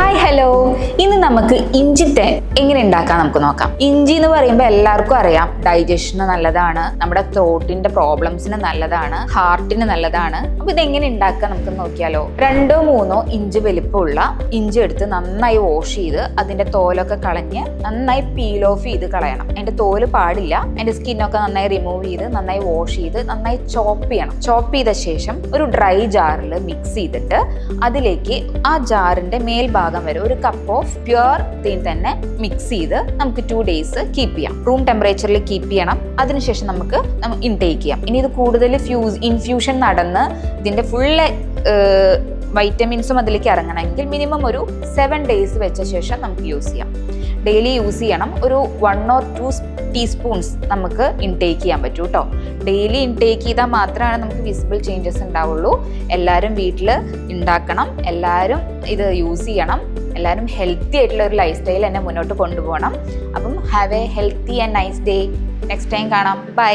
Hi hello ഇന്ന് നമുക്ക് ഇഞ്ചി തേൻ എങ്ങനെ ഉണ്ടാക്കാൻ നമുക്ക് നോക്കാം. ഇഞ്ചി എന്ന് പറയുമ്പോൾ എല്ലാവർക്കും അറിയാം. ഡൈജഷന് നല്ലതാണ്. നമ്മുടെ ത്രോട്ടിന്റെ പ്രോബ്ലംസിന് നല്ലതാണ്. ഹാർട്ടിന് നല്ലതാണ്. അപ്പൊ ഇത് എങ്ങനെ ഉണ്ടാക്കാൻ നമുക്ക് നോക്കിയാലോ. രണ്ടോ മൂന്നോ ഇഞ്ച് വലിപ്പമുള്ള ഇഞ്ചി എടുത്ത് നന്നായി വാഷ് ചെയ്ത് അതിന്റെ തോലൊക്കെ കളഞ്ഞ് നന്നായി പീൽ ഓഫ് ചെയ്ത് കളയണം. അതിന്റെ തോൽ പാടില്ല. അതിന്റെ സ്കിന്നൊക്കെ നന്നായി റിമൂവ് ചെയ്ത് നന്നായി വാഷ് ചെയ്ത് നന്നായി ചോപ്പ് ചെയ്യണം. ചോപ്പ് ചെയ്ത ശേഷം ഒരു ഡ്രൈ ജാറിൽ മിക്സ് ചെയ്തിട്ട് അതിലേക്ക് ആ ജാറിന്റെ മേൽഭാഗം വരെ ഒരു കപ്പ് ഓഫ് പ്യുവർ തേൻ തന്നെ മിക്സ് ചെയ്ത് നമുക്ക് ടു ഡേയ്സ് കീപ്പ് ചെയ്യാം. റൂം ടെമ്പറേച്ചറിൽ കീപ്പ് ചെയ്യണം. അതിനുശേഷം നമുക്ക് ഇൻടേക്ക് ചെയ്യാം. ഇനി ഇത് കൂടുതൽ ഫ്യൂസ് ഇൻഫ്യൂഷൻ നടന്ന് ഇതിന്റെ ഫുള്ള് വൈറ്റമിൻസും അതിലേക്ക് ഇറങ്ങണമെങ്കിൽ മിനിമം ഒരു സെവൻ ഡേയ്സ് വെച്ച ശേഷം നമുക്ക് യൂസ് ചെയ്യാം. ഡെയിലി യൂസ് ചെയ്യണം. ഒരു വൺ ഓർ ടു ടീസ്പൂൺസ് നമുക്ക് ഇൻടേക്ക് ചെയ്യാൻ പറ്റൂ കേട്ടോ ഡെയിലി ഇൻടേക്ക് ചെയ്താൽ മാത്രമാണ് നമുക്ക് വിസിബിൾ ചേഞ്ചസ് ഉണ്ടാവുള്ളൂ. എല്ലാവരും വീട്ടിൽ ഉണ്ടാക്കണം. എല്ലാവരും ഇത് യൂസ് ചെയ്യണം. എല്ലാവരും ഹെൽത്തി ആയിട്ടുള്ള ഒരു ലൈഫ് സ്റ്റൈൽ തന്നെ മുന്നോട്ട് കൊണ്ടുപോകണം. അപ്പം have a healthy and nice day next time കാണാം. ബൈ